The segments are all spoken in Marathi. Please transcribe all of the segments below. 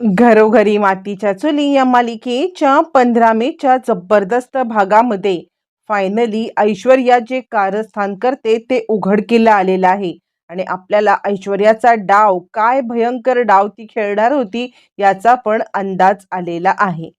घरोघरी मातीच्या चुली या मालिकेच्या पंधरा मेच्या जबरदस्त भागामध्ये फायनली ऐश्वर्या जे कारस्थान करते ते उघडकीला आलेलं आहे. आणि आपल्याला ऐश्वर्याचा डाव काय भयंकर डाव ती खेळणार होती याचा पण अंदाज आलेला आहे.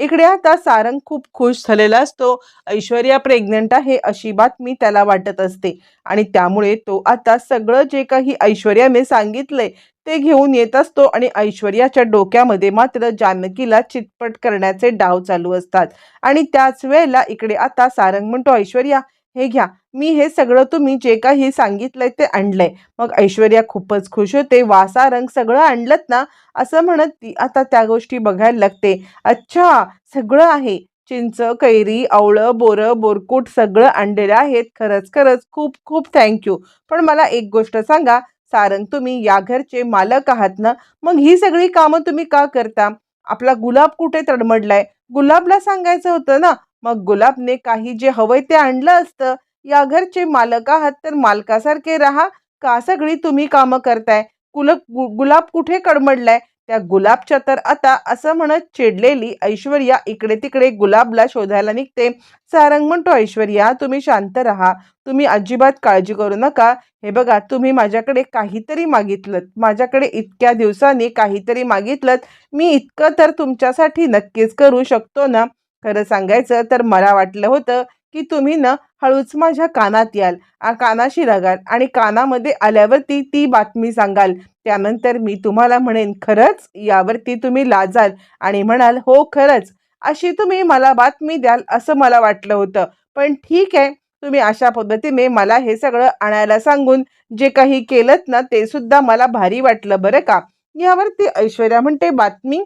इकडे आता सारंग खूप खुश झालेला असतो. ऐश्वर्या प्रेग्नंट आहे अशी बातमी त्याला वाटत असते. आणि त्यामुळे तो आता सगळं जे काही ऐश्वर्याने सांगितलंय ते घेऊन येत असतो आणि ऐश्वर्याच्या डोक्यामध्ये मात्र जानकीला चितपट करण्याचे डाव चालू असतात. आणि त्याच वेळेला इकडे आता सारंग म्हणतो ऐश्वर्या हे घ्या. मी हे सगळं तुम्ही जे काही सांगितलंय ते आणलंय. मग ऐश्वर्या खूपच खुश होते. वा सारंग सगळं आणलंत ना? असं म्हणत ती आता त्या गोष्टी बघायला लागते. अच्छा सगळं आहे. चिंच कैरी आवळं बोरं बोरकूट सगळं आणलेलं आहेत. खरंच खरंच खूप खूप थँक्यू. पण मला एक गोष्ट सांगा. सारंग तुम्ही या घरचे मालक आहात ना? मग ही सगळी कामं तुम्ही का करता? आपला गुलाब कुठे तडमडलाय? गुलाबला सांगायचं होतं ना? मग गुलाबने काही जे हवंय ते आणलं असतं. या घरचे मालक आहात तर मालकासारखे राहा. का सगळी तुम्ही कामं करताय? कुल गु- गुलाब कुठे कडमडलाय? त्या गुलाबच्या तर आता असं म्हणत चिडलेली ऐश्वर्या इकडे तिकडे गुलाबला शोधायला निघते. सारंग म्हणतो ऐश्वर्या तुम्ही शांत राहा. तुम्ही अजिबात काळजी करू नका. हे बघा तुम्ही माझ्याकडे काहीतरी मागितलं माझ्याकडे इतक्या दिवसांनी काहीतरी मागितलं मी इतकं तर तुमच्यासाठी नक्कीच करू शकतो ना? खरं सांगायचं तर मला वाटलं होतं की तुम्ही ना हळूच माझ्या कानात याल. आ कानाशी लागाल आणि कानामध्ये आल्यावरती ती बातमी सांगाल. त्यानंतर मी तुम्हाला म्हणेन खरंच यावरती तुम्ही लाजाल आणि म्हणाल हो खरंच अशी तुम्ही मला बातमी द्याल असं मला वाटलं होतं. पण ठीक आहे तुम्ही अशा पद्धतीने मला हे सगळं आणायला सांगून जे काही केलं ना ते सुद्धा मला भारी वाटलं बरं का. यावरती ऐश्वर्या म्हणते बातमी?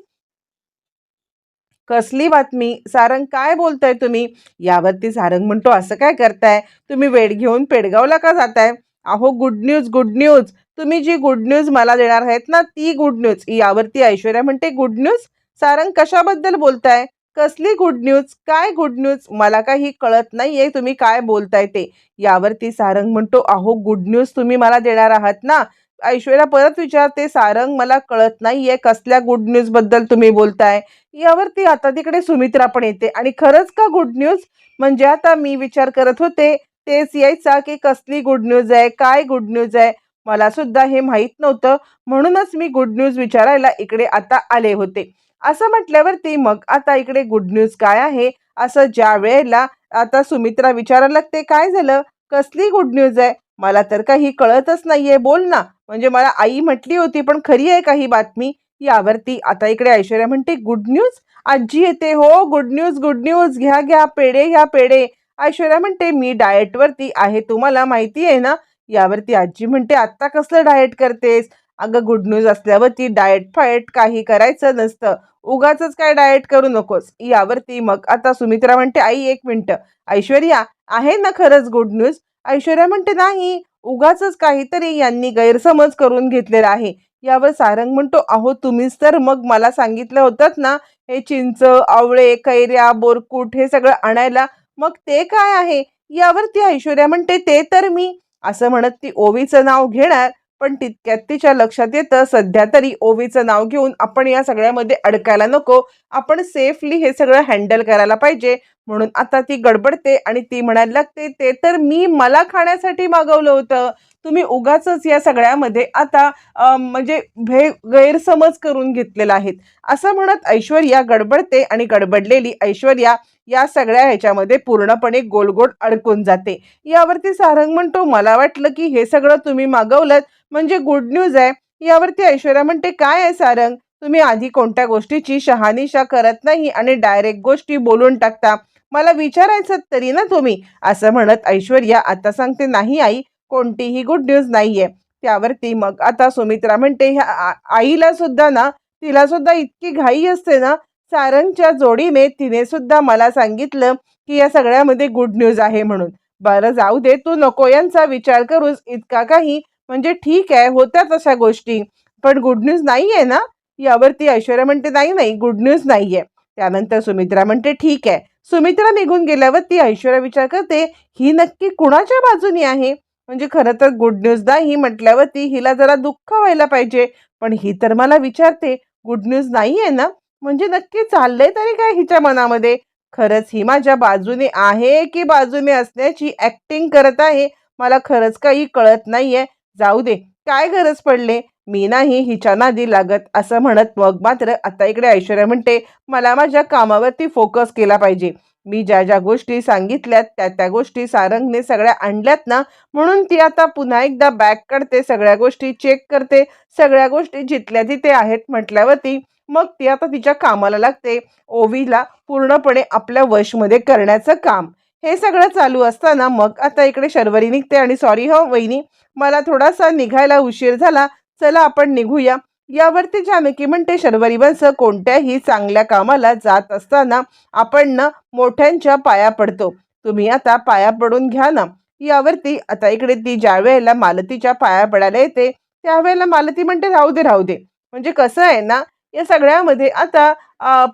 कसली बातमी? सारंग काय बोलताय तुम्ही? यावरती सारंग म्हणतो असं काय करताय? तुम्ही वेळ घेऊन पेडगावला का जाताय? अहो गुड न्यूज गुड न्यूज तुम्ही जी गुड न्यूज मला देणार आहेत ना ती गुड न्यूज यावरती ऐश्वर्या म्हणते गुड न्यूज सारंग कशाबद्दल बोलताय? कसली गुड न्यूज काय गुड न्यूज मला काही कळत नाहीये तुम्ही काय बोलताय ते. यावरती सारंग म्हणतो अहो गुड न्यूज तुम्ही मला देणार आहात ना. ऐश्वर्या परत विचारते सारंग मला कळत नाहीये कसल्या गुड न्यूजबद्दल तुम्ही बोलताय. यावरती आता तिकडे सुमित्रा पण येते. आणि खरंच का गुड न्यूज म्हणजे आता मी विचार करत होते तेच यायचा की कसली गुड न्यूज आहे काय गुड न्यूज आहे मला सुद्धा हे माहीत नव्हतं. म्हणूनच मी गुड न्यूज विचारायला इकडे आता आले होते. असं म्हटल्यावरती मग आता इकडे गुड न्यूज काय आहे? असं ज्या वेळेला आता सुमित्रा विचारायला लागते काय झालं? कसली गुड न्यूज आहे? मला तर काही कळतच नाहीये बोल ना. म्हणजे मला आई म्हटली होती पण खरी आहे काही बातमी? यावरती आता इकडे ऐश्वर्या म्हणते गुड न्यूज आजी येते हो गुड न्यूज गुड न्यूज घ्या घ्या पेढे घ्या पेढे. ऐश्वर्या म्हणते मी डाएटवरती आहे तुम्हाला माहिती आहे ना? यावरती आजी म्हणते आत्ता कसलं डाएट करतेस? अगं गुड न्यूज असल्यावरती डाएट फाएट काही करायचं नसतं. उगाच काय डाएट करू नकोस. यावरती मग आता सुमित्रा म्हणते आई एक मिनटं. ऐश्वर्या आहे ना खरंच गुड न्यूज ऐश्वर्या म्हणते नाही. उगाच काहीतरी यांनी गैरसमज करून घेतलेला आहे. यावर सारंग म्हणतो अहो तुम्हीच तर मग मला सांगितलं होतं ना हे चिंच आवळे कैऱ्या बोरकूट हे सगळं आणायला मग ते काय आहे? यावरती ऐश्वर्या म्हणते ते तर मी. असं म्हणत ती ओवीचं नाव घेणार पण तितक्यात तिच्या लक्षात येतं सध्या तरी ओवीचं नाव घेऊन आपण या सगळ्यामध्ये अडकायला नको. आपण सेफली हे सगळं हँडल करायला पाहिजे. म्हणून आता ती गडबडते आणि ती म्हणायला लागते ते तर मी मला खाण्यासाठी मागवलं होतं. तुम्ही उगाच या सगळ्यामध्ये आता म्हणजे भे गैरसमज करून घेतलेला आहेत. असं म्हणत ऐश्वर्या गडबडते आणि गडबडलेली ऐश्वर्या या सगळ्या ह्याच्यामध्ये पूर्णपणे गोलगोल अडकून जाते. यावरती सारंग म्हणतो मला वाटलं की हे सगळं तुम्ही मागवलं म्हणजे गुड न्यूज आहे. यावरती ऐश्वर्या म्हणते काय आहे सारंग? तुम्ही आधी कोणत्या गोष्टीची शहानिशा करत नाही आणि डायरेक्ट गोष्टी बोलून टाकता. मला विचारायचं तरी ना तुम्ही. असं म्हणत ऐश्वर्या आता सांगते नाही आई कोणतीही गुड न्यूज नाहीये. त्यावरती मग आता सुमित्रा म्हणते ह्या आ- आईला सुद्धा ना तिला सुद्धा इतकी घाई असते ना सारंगच्या जोडीने तिने सुद्धा मला सांगितलं की या सगळ्यामध्ये गुड न्यूज आहे म्हणून. बरं जाऊ दे तू नको यांचा विचार करूस इतका काही म्हणजे ठीक आहे होत्या तशा गोष्टी. पण गुड न्यूज नाही आहे ना? यावरती ऐश्वर्या म्हणते नाही नाही गुड न्यूज नाही आहे त्यानंतर सुमित्रा म्हणते ठीक आहे. सुमित्रा निघून गेल्यावर ती ऐश्वर्या विचार करते ही नक्की कुणाच्या बाजूनी आहे? म्हणजे खरं तर गुड न्यूज नाही म्हटल्यावरती हिला जरा दुःख व्हायला पाहिजे. पण ही तर मला विचारते गुड न्यूज नाही आहे ना? म्हणजे नक्की चाललंय तरी काय हिच्या मनामध्ये? खरंच ही माझ्या बाजूने आहे की बाजूने असण्याची ॲक्टिंग करत आहे? मला खरंच काही कळत नाहीये. जाऊ दे काय गरज पडले? मी नाही हिच्या नादी लागत असं म्हणत मग मात्र आता इकडे ऐश्वर्या म्हणते मला माझ्या कामावरती फोकस केला पाहिजे. मी ज्या ज्या गोष्टी सांगितल्यात त्या त्या गोष्टी सारंगने सगळ्या आणल्यात ना म्हणून ती आता पुन्हा एकदा बॅक काढते सगळ्या गोष्टी चेक करते सगळ्या गोष्टी जिथल्या तिथे आहेत म्हटल्यावरती मग ती आता तिच्या कामाला लागते. ओवीला पूर्णपणे आपल्या वशमध्ये करण्याचं काम. हे सगळं चालू असताना मग आता इकडे शर्वरी निघते आणि सॉरी हो वहिनी मला थोडासा निघायला उशीर झाला चला आपण निघूया. यावरती जानकी म्हणते शर्वरी कोणत्याही चांगल्या कामाला जात असताना आपण ना मोठ्यांच्या पाया पडतो. तुम्ही आता पाया पडून घ्या ना. यावरती आता इकडे ती ज्या वेळेला मालतीच्या पाया पडायला येते त्यावेळेला मालती म्हणते राहू दे राहू दे. म्हणजे कसं आहे ना या सगळ्यामध्ये आता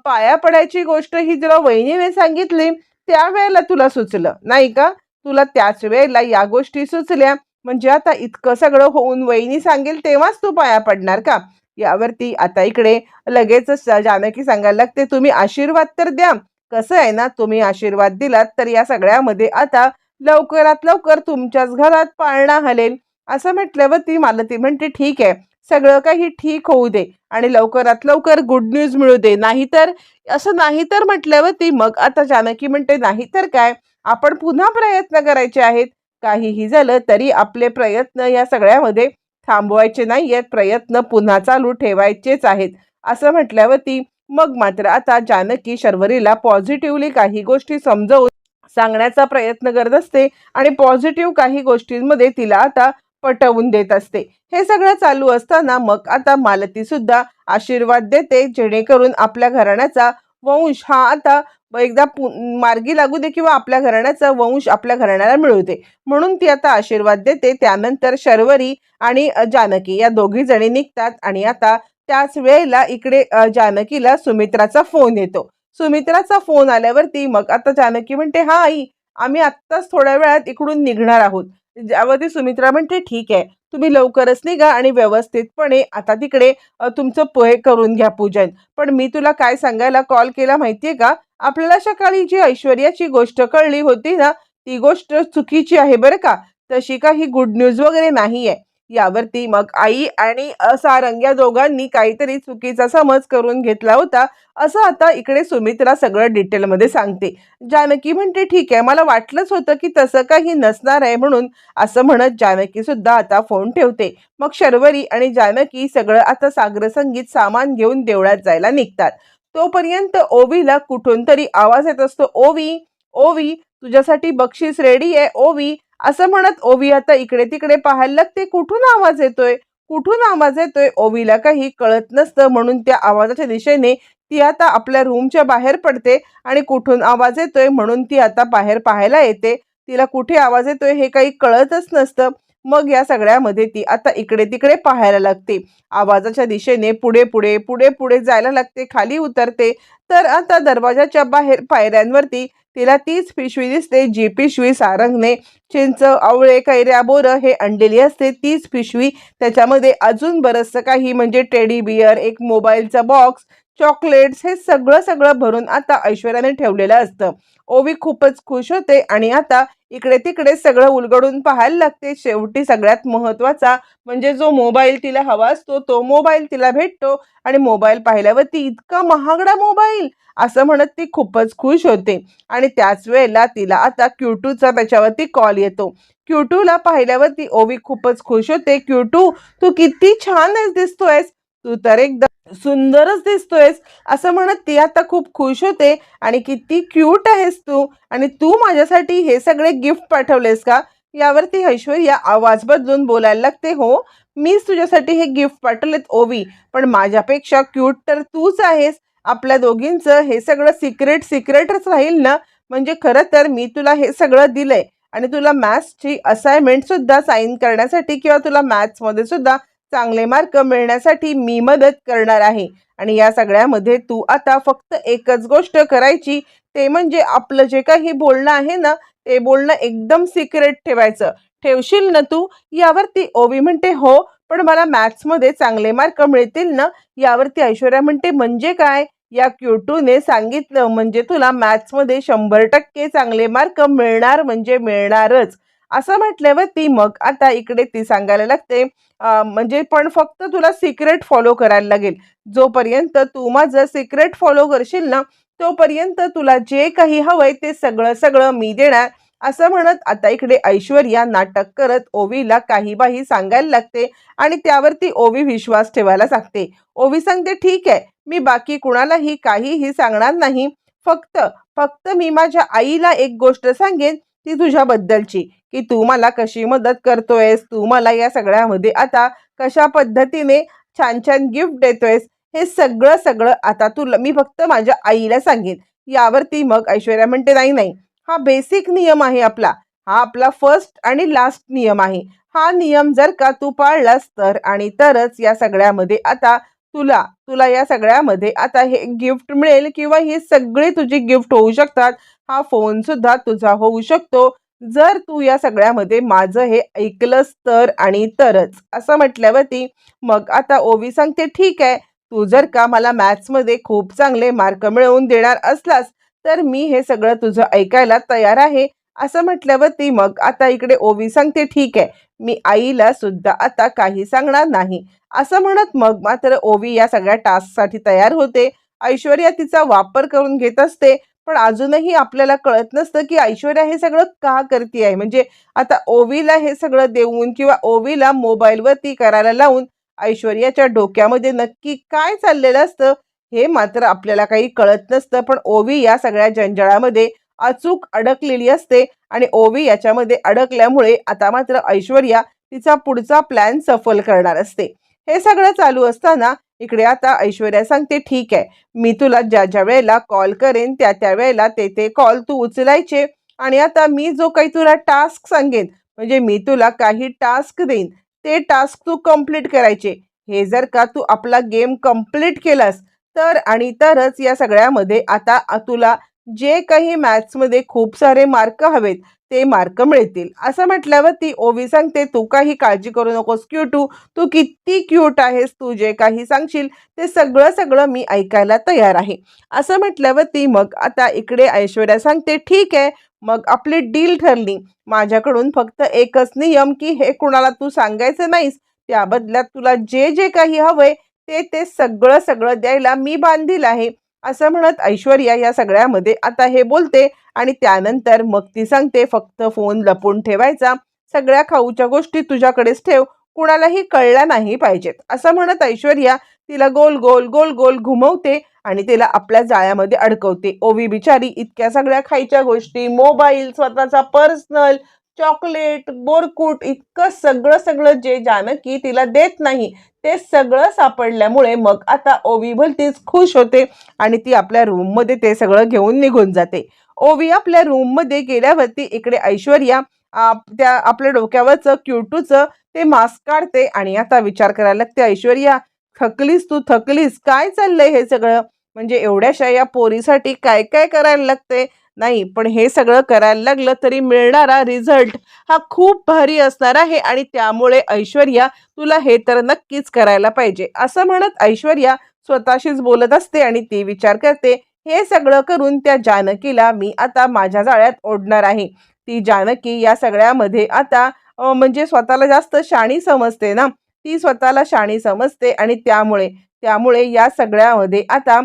पाया पडायची गोष्ट ही तुला वहिनीने सांगितली त्यावेळेला तुला सुचलं. नाही का? तुला त्याच वेळेला या गोष्टी सुचल्या. म्हणजे आता इतकं सगळं होऊन वहिनी सांगेल तेव्हाच तू पाया पडणार का? यावरती आता इकडे लगेचच जानकी सांगायला लागते तुम्ही आशीर्वाद तर द्या. कसं आहे ना तुम्ही आशीर्वाद दिलात तर या सगळ्यामध्ये आता लवकरात लवकर तुमच्याच घरात पाळणा हलेल. असं म्हटल्यावर ती मालती म्हणते ठीक आहे सगळं काही ठीक होऊ दे आणि लवकरात लवकर गुड न्यूज मिळू दे. नाहीतर असं नाही तर म्हटल्यावर ती मग आता जानकी म्हणते नाही तर काय? आपण पुन्हा प्रयत्न करायचे आहेत. काहीही झालं तरी आपले प्रयत्न या सगळ्यामध्ये थांबवायचे नाही आहेत प्रयत्न पुन्हा चालू ठेवायचेच आहेत. असं म्हटल्यावरती मग मात्र आता जानकी शर्वरीला पॉझिटिव्हली काही गोष्टी समजवून सांगण्याचा प्रयत्न करत असते आणि पॉझिटिव्ह काही गोष्टींमध्ये तिला आता पटवून देत असते. हे सगळं चालू असताना मग आता मालती सुद्धा आशीर्वाद देते जेणेकरून आपल्या घराण्याचा वंश हा आता एकदा पु- मार्गी लागू दे किंवा आपल्या घराण्याचा वंश आपल्या घराण्याला मिळू दे. म्हणून ती आता आशीर्वाद देते. त्यानंतर शर्वरी आणि जानकी या दोघी जणी निघतात आणि आता त्याच वेळेला इकडे जानकीला सुमित्राचा फोन येतो. सुमित्राचा फोन आल्यावरती मग आता जानकी म्हणते हा आई आम्ही आत्ताच थोड्या वेळात इकडून निघणार आहोत. ज्यावरती सुमित्रा म्हणते ठीक आहे तुम्ही लवकरच निघा आणि व्यवस्थितपणे आता तिकडे तुमचं पोहे करून घ्या पूजन. पण मी तुला काय सांगायला कॉल केला माहितीये का? आपल्याला सकाळी जी ऐश्वर्याची गोष्ट कळली होती ना ती गोष्ट चुकीची आहे बरं का? तशी काही गुड न्यूज वगैरे नाही आहे यावरती मग आई आणि अ, सारंग या दोघांनी काहीतरी चुकीचा समज करून घेतला होता असं आता इकडे सुमित्रा सगळं डिटेलमध्ये सांगते. जानकी म्हणते ठीक आहे मला वाटलंच होतं की तसं काही नसणार आहे म्हणून असं म्हणत जानकी सुद्धा आता फोन ठेवते. मग शर्वरी आणि जानकी सगळं आता सागर संगीत सामान घेऊन देवळात जायला निघतात. तोपर्यंत ओवीला कुठून तरी आवाज येत असतो ओवी ओवी तुझ्यासाठी बक्षीस रेडी आहे ओवी. असं म्हणत ओवी आता इकडे तिकडे पाहायला लागते कुठून आवाज येतोय? कुठून आवाज येतोय? ओवीला काही कळत नसतं म्हणून त्या आवाजाच्या दिशेने ती आता आपल्या रूमच्या बाहेर पडते आणि कुठून आवाज येतोय म्हणून ती आता बाहेर पाहायला येते. तिला कुठे आवाज येतोय हे काही कळतच नसतं. मग या सगळ्यामध्ये ती आता इकडे तिकडे पाहायला लागते. आवाजाच्या दिशेने पुढे पुढे पुढे पुढे जायला लागते खाली उतरते. तर आता दरवाजाच्या बाहेर पायऱ्यांवरती तिला तीच पिशवी दिसते जी पिशवी सारंगने चिंच आवळे कैऱ्या बोरं हे आणलेली असते. तीच पिशवी त्याच्यामध्ये अजून बरंचसं काही म्हणजे टेडी बियर एक मोबाईलचा बॉक्स चॉकलेट्स हे सगळं सगळं भरून आता ऐश्वर्याने ठेवलेलं असतं. ओवी खूपच खुश होते आणि आता इकडे तिकडे सगळं उलगडून पाहायला लागते. शेवटी सगळ्यात महत्त्वाचा म्हणजे जो मोबाईल तिला हवा असतो तो मोबाईल तिला भेटतो. आणि मोबाईल पाहिल्यावरती इतका महागडा मोबाईल! असं म्हणत ती खूपच खुश होते. आणि त्याच वेळेला तिला आता क्यूटूचा त्याच्यावरती कॉल येतो. क्यूटूला पाहिल्यावरती ओवी खूपच खुश होते. क्यूटू तू किती छान आहेस दिसतोयस. तू तर एकदम सुंदरच दिसतोयस असं म्हणत ती आता खूप खुश होते आणि किती क्यूट आहेस तू आणि तू माझ्यासाठी हे सगळे गिफ्ट पाठवलेस का? यावरती ऐश्वर्या आवाज बदलून बोलायला लागते हो मीच तुझ्यासाठी हे गिफ्ट पाठवलेत ओवी. पण माझ्यापेक्षा क्यूट तर तूच आहेस. आपल्या दोघींचं हे सगळं सिक्रेट सिक्रेटच राहील ना? म्हणजे खरं तर मी तुला हे सगळं दिलंय आणि तुला मॅथ्सची असाइनमेंट सुद्धा साईन करण्यासाठी किंवा तुला मॅथ्समध्ये सुद्धा चांगले मार्क मिळण्यासाठी मी मदत करणार आहे. आणि या सगळ्यामध्ये तू आता फक्त एकच गोष्ट करायची ते म्हणजे आपलं जे काही बोलणं आहे ना ते बोलणं एकदम सिक्रेट ठेवायचं. ठेवशील ना तू? यावरती ओवी म्हणते हो पण मला मॅथ्समध्ये चांगले मार्क मिळतील ना? यावरती ऐश्वर्या म्हणते म्हणजे काय? या क्यूटूने सांगितलं म्हणजे तुला मॅथ्समध्ये शंभर टक्के चांगले मार्क मिळणार म्हणजे मिळणारच. असं म्हटल्यावर ती मग आता इकडे ती सांगायला लागते म्हणजे पण फक्त तुला सिक्रेट फॉलो करायला लागेल. जोपर्यंत तू माझं सिक्रेट फॉलो करशील ना तोपर्यंत तुला जे काही हवंय ते सगळं सगळं मी देणार. असं म्हणत आता इकडे ऐश्वर्या नाटक करत ओवीला काही बाही सांगायला लागते आणि त्यावरती ओवी विश्वास ठेवायला सांगते. ओवी सांगते ठीक आहे मी बाकी कुणालाही काहीही सांगणार नाही. फक्त फक्त मी माझ्या आईला एक गोष्ट सांगेन ती तुझ्याबद्दलची की तू मला कशी मदत करतोयस तू मला या सगळ्यामध्ये आता कशा पद्धतीने छान छान गिफ्ट देतोयस हे सगळं सगळं आता तुला मी फक्त माझ्या आईला सांगेन. यावरती मग ऐश्वर्या म्हणते नाही नाही हा बेसिक नियम आहे आपला. हा आपला फर्स्ट आणि लास्ट नियम आहे. हा नियम जर का तू पाळलास तर आणि तरच या सगळ्यामध्ये आता तुला तुला या सगळ्यामध्ये आता हे गिफ्ट मिळेल किंवा ही सगळी तुझी गिफ्ट होऊ शकतात हा फोन सुद्धा तुझा होऊ शकतो. जर तू या सगळ्यामध्ये माझं हे ऐकलंस तर आणि तरच असं म्हटल्यावरती मग आता ओवी सांगते ठीक आहे तू जर का मला मॅथ्समध्ये खूप चांगले मार्क मिळवून देणार असलास तर मी हे सगळं तुझं ऐकायला तयार आहे. असं म्हटल्यावरती मग आता इकडे ओवी सांगते ठीक आहे मी आईला सुद्धा आता काही सांगणार नाही. असं म्हणत मग मात्र ओवी या सगळ्या टास्कसाठी तयार होते. ऐश्वर्या तिचा वापर करून घेत असते. पण अजूनही आपल्याला कळत नसतं की ऐश्वर्या हे सगळं का करते आहे म्हणजे आता ओवीला हे सगळं देऊन किंवा ओवीला मोबाईलवरती करायला लावून ऐश्वर्याच्या डोक्यामध्ये नक्की काय चाललेलं असतं हे मात्र आपल्याला काही कळत नसतं. पण ओवी या सगळ्या जंजाळामध्ये अचूक अडकलेली असते आणि ओवी याच्यामध्ये अडकल्यामुळे आता मात्र ऐश्वर्या तिचा पुढचा प्लॅन सफल करणार असते. हे सगळं चालू असताना इकडे आता ऐश्वर्या सांगते ठीक आहे मी तुला ज्या ज्या वेळेला कॉल करेन त्या त्या वेळेला ते ते कॉल तू उचलायचे आणि आता मी जो काही तुला टास्क सांगेन म्हणजे मी तुला काही टास्क देईन ते टास्क तू कंप्लीट करायचे. हे जर का तू आपला गेम कंप्लीट केलास तर आणि तरच या सगळ्यामध्ये आता तुला जे काही मॅथ्समध्ये खूप सारे मार्क हवेत ते मार्क मिळतील. असं म्हटल्यावर ती ओवी सांगते तू काही काळजी करू नकोस क्यूटू. तू किती क्यूट आहेस तू जे काही सांगशील ते सगळं सगळं मी ऐकायला तयार आहे. असं म्हटल्यावर ती मग आता इकडे ऐश्वर्या सांगते ठीक आहे. मग आपली डील ठरली. माझ्याकडून फक्त एकच नियम की हे कुणाला तू सांगायचं नाहीस त्या बदल्यात तुला जे जे काही हवंय ते ते सगळं सगळं द्यायला मी बांधील आहे. असं म्हणत ऐश्वर्या या सगळ्यामध्ये आता हे बोलते आणि त्यानंतर मग ती सांगते फक्त फोन लपून ठेवायचा. सगळ्या खाऊच्या गोष्टी तुझ्याकडेच ठेव. कुणालाही कळल्या नाही पाहिजेत. असं म्हणत ऐश्वर्या तिला गोल गोल गोल गोल घुमवते आणि तिला आपल्या जाळ्यामध्ये अडकवते. ओवी बिचारी इतक्या सगळ्या खायच्या गोष्टी मोबाईल स्वतःचा पर्सनल चॉकलेट बोरकूट इतकं सगळं सगळं जे जानकी तिला देत नाही ते सगळं सापडल्यामुळे मग आता ओवी भलतीच खुश होते आणि ती आपल्या रूममध्ये ते सगळं घेऊन निघून जाते. ओवी आपल्या रूममध्ये गेल्यावरती इकडे ऐश्वर्या आप त्या आपल्या डोक्यावरचं क्यूटूचं ते मास्क काढते आणि आता विचार करायला लागते ऐश्वर्या थकलीस तू थकलीस काय चाललंय हे सगळं? म्हणजे एवढ्याशा या पोरीसाठी काय काय करायला लागते? नाही पण हे सगळं करायला लागलं तरी मिळणारा रिझल्ट हा खूप भारी असणार आहे आणि त्यामुळे ऐश्वर्या तुला हे तर नक्कीच करायला पाहिजे. असं म्हणत ऐश्वर्या स्वतःशीच बोलत असते आणि ती विचार करते हे सगळं करून त्या जानकीला मी आता माझ्या जाळ्यात ओढणार आहे. ती जानकी या सगळ्यामध्ये आता म्हणजे स्वतःला जास्त शाणी समजते ना. ती स्वतःला शाणी समजते आणि त्यामुळे त्यामुळे या सगळ्यामध्ये आता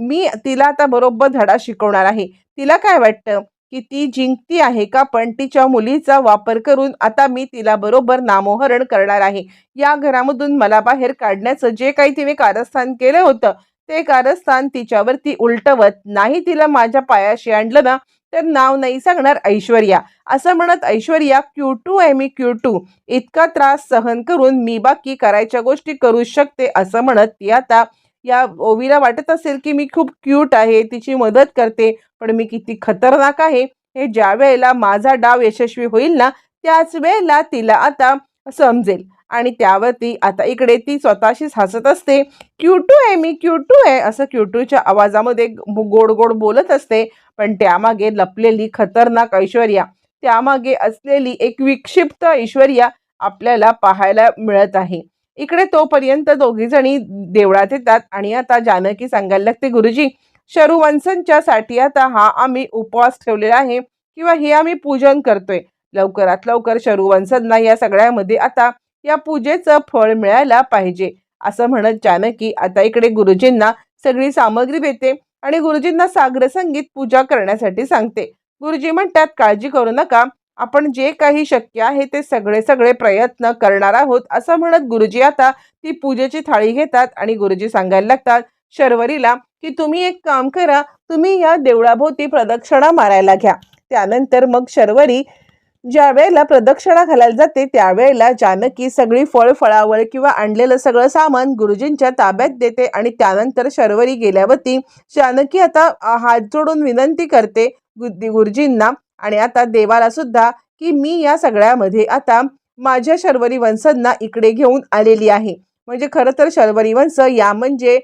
मी तिला आता बरोबर धडा शिकवणार आहे. तिला काय वाटतं? की ती जिंकती आहे का? पण तिच्या मुलीचा वापर करून आता मी तिला बरोबर नामोहरण करणार आहे. या घरामधून मला बाहेर काढण्याचं जे काही तिने कारस्थान केलं होतं ते कारस्थान तिच्यावरती उलटवत नाही तिला माझ्या पायाशी आणलं ना तर नाव नाही सांगणार ऐश्वर्या. असं म्हणत ऐश्वर्या क्यू टू आहे मी क्यूटू इतका त्रास सहन करून मी बाकी करायच्या गोष्टी करू शकते असं म्हणत ती आता या ओवीला वाटत असेल की मी खूप क्यूट आहे तिची मदत करते पण मी किती खतरनाक आहे. हे ज्या वेळेला माझा डाव यशस्वी होईल ना त्याच वेळेला तिला आता समजेल. आणि त्यावरती आता इकडे ती स्वतःशीच हसत असते. क्यूटू आहे मी क्यूटू आहे असं क्यूटूच्या आवाजामध्ये गोड गोड बोलत असते. पण त्यामागे लपलेली खतरनाक ऐश्वर्या त्यामागे असलेली एक विक्षिप्त ऐश्वर्या आपल्याला पाहायला मिळत आहे. इकडे तोपर्यंत दोघी जणी देवळात येतात. आणि आता जानकी सांगायला लागते गुरुजी शरुवंशांच्या साठी आता हा आम्ही उपवास ठेवलेला आहे किंवा हे आम्ही पूजन करतोय. लवकरात लवकर शरुवंशांना या सगळ्यामध्ये आता या पूजेचं फळ मिळायला पाहिजे. असं म्हणत जानकी आता इकडे गुरुजींना सगळी सामग्री देते आणि गुरुजींना सागर संगीत पूजा करण्यासाठी सांगते. गुरुजी म्हणतात काळजी करू नका. आपण जे काही शक्य आहे ते सगळे सगळे प्रयत्न करणार आहोत. असं म्हणत गुरुजी आता ती पूजेची थाळी घेतात आणि गुरुजी सांगायला लागतात शर्वरीला की तुम्ही एक काम करा तुम्ही या देवळाभोवती प्रदक्षिणा मारायला घ्या. त्यानंतर मग शर्वरी ज्या वेळेला प्रदक्षिणा घालायला जाते त्यावेळेला जानकी सगळी फळ फळावळ किंवा आणलेलं सगळं सामान गुरुजींच्या ताब्यात देते आणि त्यानंतर शर्वरी गेल्यावरती जानकी आता हात जोडून विनंती करते गुरुजींना. आणि आता देवाला सुद्धा की मी या सगळ्यामध्ये आता माझ्या शर्वरी वंशांना इकडे घेऊन आलेली आहे. म्हणजे खरं तर शर्वरी वंश या म्हणजे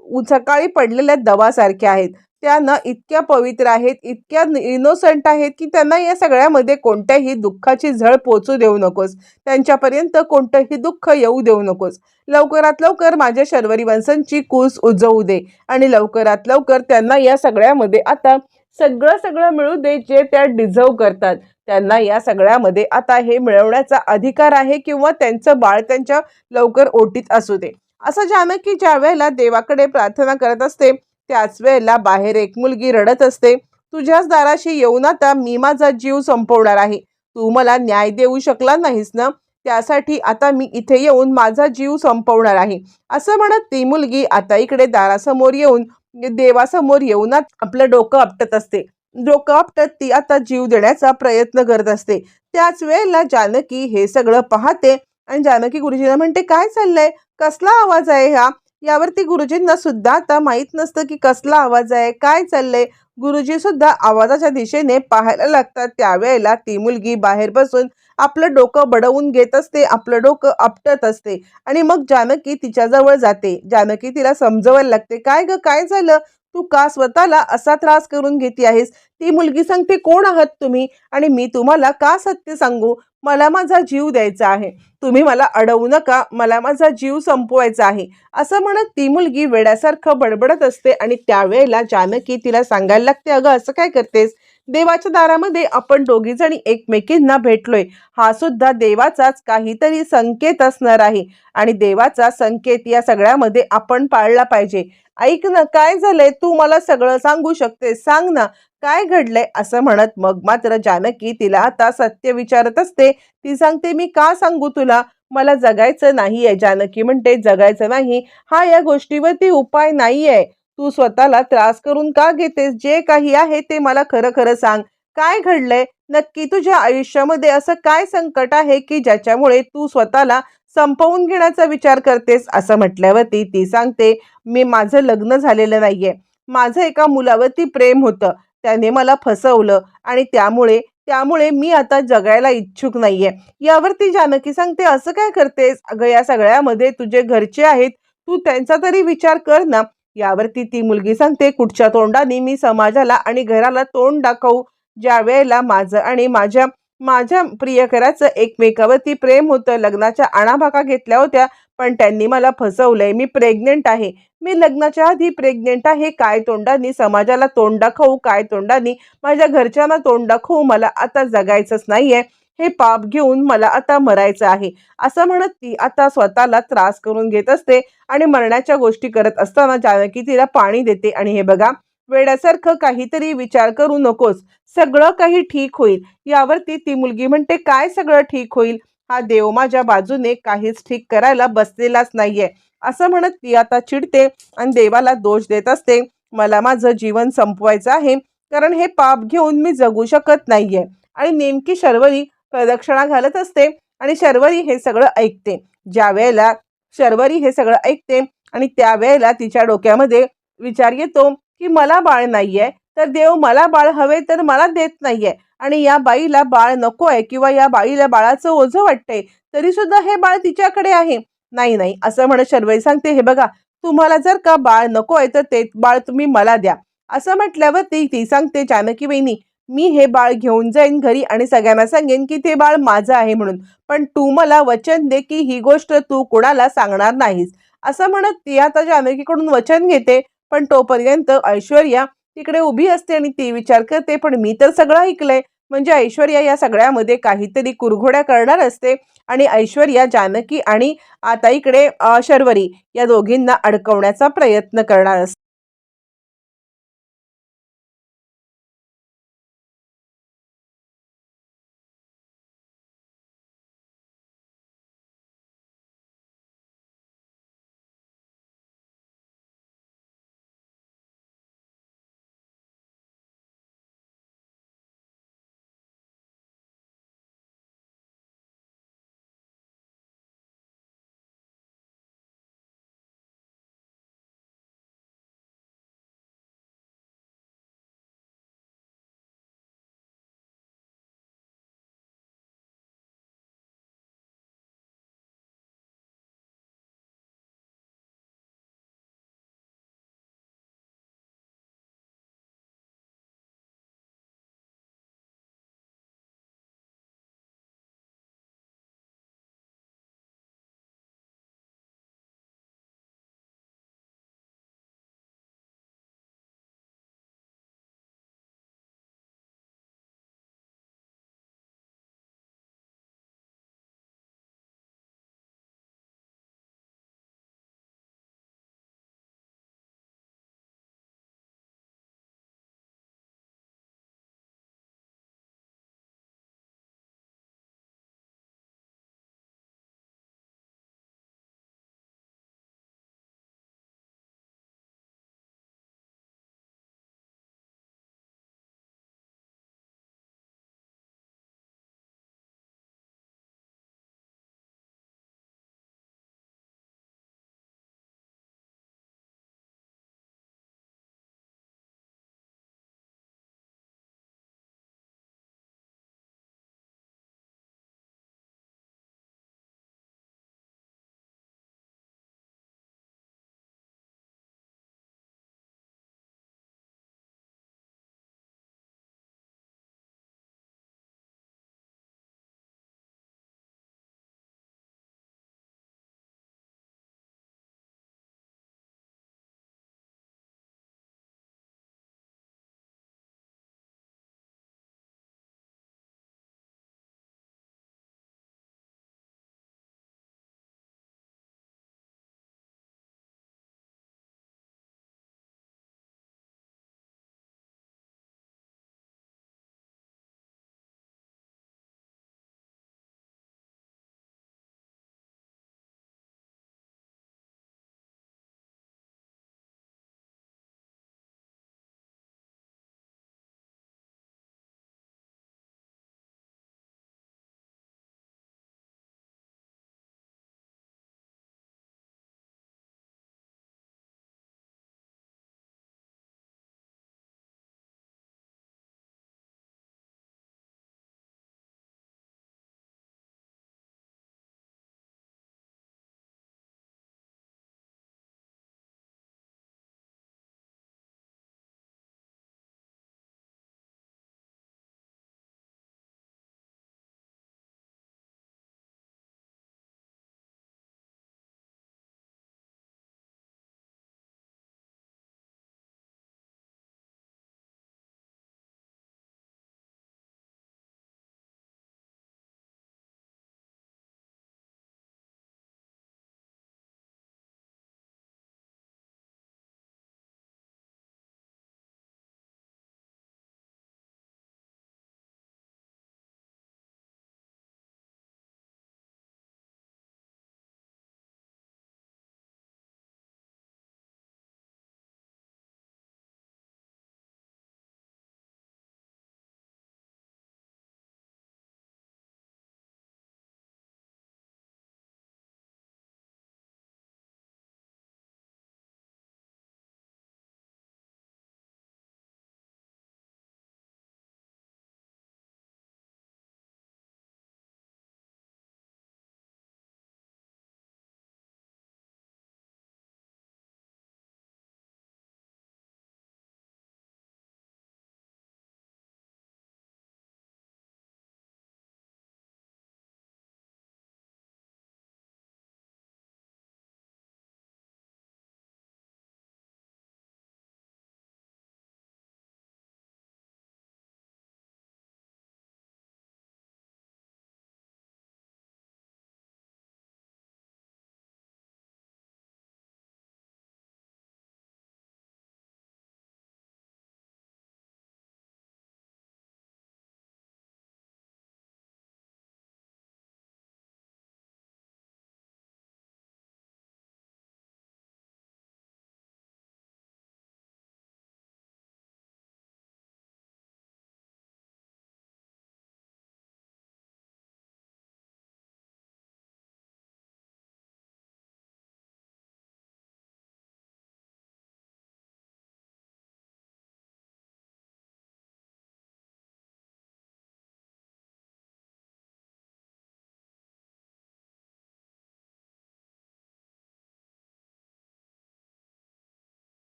उ- सकाळी पडलेल्या दवासारख्या आहेत. त्या ना इतक्या पवित्र आहेत इतक्या इनोसंट आहेत की त्यांना या सगळ्यामध्ये कोणत्याही दुःखाची झळ पोचू देऊ नकोस. त्यांच्यापर्यंत कोणतंही दुःख येऊ देऊ नकोस. लवकरात लवकर माझ्या शर्वरी वंशांची कूस उजवू दे. आणि लवकरात लवकर त्यांना या सगळ्यामध्ये आता सगळं सगळं मिळू दे जे त्या डिझर्व करतात. त्यांना या सगळ्यामध्ये आता हे मिळवण्याचा अधिकार आहे किंवा त्यांचं बाळ त्यांच्या लवकर ओटीत असू दे. असं जानकी ज्या वेळेला देवाकडे प्रार्थना करत असते त्याच वेळेला बाहेर एक मुलगी रडत असते. तुझ्याच दाराशी येऊन आता मी माझा जीव संपवणार आहे. तू मला न्याय देऊ शकला नाहीस ना? त्यासाठी आता मी इथे येऊन माझा जीव संपवणार आहे. असं म्हणत ती मुलगी आता इकडे दारासमोर येऊन म्हणजे देवासमोर येऊनच आपलं डोकं आपटत असते. डोकं आपटत ती आता जीव देण्याचा प्रयत्न करत असते. त्याच वेळेला जानकी हे सगळं पाहते आणि जानकी गुरुजींना म्हणते काय चाललंय? कसला आवाज आहे हा? यावरती गुरुजींना सुद्धा आता माहीत नसतं की कसला आवाज आहे. काय चाललंय? गुरुजी सुद्धा आवाजाच्या दिशेने पाहायला लागतात. त्यावेळेला ती मुलगी बाहेर बसून आपलं डोकं बडवून घेत असते आपलं डोकं आपटत असते. आणि मग जानकी तिच्याजवळ जाते. जानकी तिला समजवायला लागते काय ग काय झालं? तू का स्वतःला असा त्रास करून घेते आहेस? ती मुलगी सांगते कोण आहात तुम्ही? आणि मी तुम्हाला का सत्य सांगू? मला माझा जीव द्यायचा आहे. तुम्ही मला अडवू नका. मला माझा जीव संपवायचा आहे असं म्हणत ती मुलगी वेड्यासारखं बडबडत असते आणि त्यावेळेला जानकी तिला सांगायला लागते अगं असं काय करतेस? देवाच्या दारामध्ये आपण दोघी जणी एकमेकींना भेटलोय. हा सुद्धा देवाचाच काहीतरी संकेत असणार आहे. आणि देवाचा संकेत या सगळ्यामध्ये आपण पाळला पाहिजे. ऐक ना काय झालंय? तू मला सगळं सांगू शकते सांग ना काय घडलंय? असं म्हणत मग मात्र जानकी तिला आता सत्य विचारत असते. ती सांगते मी का सांगू तुला? मला जगायचं नाहीये. जानकी म्हणते जगायचं नाही. हा या गोष्टीवरती उपाय नाहीये. तू स्वतःला त्रास करून का घेतेस? जे काही आहे ते मला खरं खरं सांग. काय घडलंय? नक्की तुझ्या आयुष्यामध्ये असं काय संकट आहे की ज्याच्यामुळे तू स्वतःला संपवून घेण्याचा विचार करतेस? असं म्हटल्यावरती ती सांगते मी माझं लग्न झालेलं नाहीये. माझं एका मुलावरती प्रेम होतं. त्याने मला फसवलं आणि त्यामुळे त्यामुळे मी आता जगायला इच्छुक नाहीये. यावरती जानकी सांगते असं काय करतेस? अगं या सगळ्यामध्ये तुझे घरचे आहेत. तू त्यांचा तरी विचार कर ना. यावरती ती मुलगी सांगते कुठच्या तोंडाने मी समाजाला आणि घराला तोंड दाखवू? ज्या वेळेला माझं आणि माझ्या माझ्या प्रियकराचं एकमेकावरती प्रेम होतं लग्नाच्या आणाभाका घेतल्या होत्या पण त्यांनी मला फसवलंय. मी प्रेग्नेंट आहे. मी लग्नाच्या आधी प्रेग्नेंट आहे. काय तोंडानी समाजाला तोंड दाखवू? काय तोंडानी? माझ्या घरच्यांना तोंड दाखवू? मला आता जगायचंच नाहीये. हे पाप घेऊन मला आता मरायचं आहे. असं म्हणत ती आता स्वतःला त्रास करून घेत असते आणि मरण्याच्या गोष्टी करत असताना जानकी तिला पाणी देते आणि हे बघा वेड्यासारखं काहीतरी विचार करू नकोस. सगळं काही ठीक होईल. यावरती ती मुलगी म्हणते काय सगळं ठीक होईल? हा देव माझ्या बाजूने काहीच ठीक करायला बसलेलाच नाहीये. असं म्हणत ती आता चिडते आणि देवाला दोष देत असते. मला माझं जीवन संपवायचं आहे. कारण हे पाप घेऊन मी जगू शकत नाहीये. आणि नेमकी शर्वरी प्रदक्षिणा घालत असते आणि शर्वरी हे सगळं ऐकते. ज्या वेळेला शर्वरी हे सगळं ऐकते आणि त्यावेळेला तिच्या डोक्यामध्ये विचार येतो की मला बाळ नाहीये तर देव मला बाळ हवे तर मला देत नाहीये आणि या बाईला बाळ नको आहे किंवा या बाईला बाळाचं ओझं वाटतंय तरी सुद्धा हे बाळ तिच्याकडे आहे. नाही नाही असं म्हणत शर्वरी सांगते हे बघा तुम्हाला जर का बाळ नको आहे तर ते बाळ तुम्ही मला द्या. असं म्हटल्यावर ती ती सांगते जानकी बहिणी मी हे बाळ घेऊन जाईन घरी आणि सगळ्यांना सांगेन की ते बाळ माझं आहे म्हणून. पण तू मला वचन दे की ही गोष्ट तू कुणाला सांगणार नाहीस. असं म्हणत ती आता जानकीकडून वचन घेते पण तोपर्यंत ऐश्वर्या तिकडे उभी असते आणि ती विचार करते पण मी तर सगळं ऐकलंय. म्हणजे ऐश्वर्या या सगळ्यामध्ये काहीतरी कुरघोड्या करणार असते आणि ऐश्वर्या जानकी आणि आता इकडे शर्वरी या दोघींना अडकवण्याचा प्रयत्न करणार असते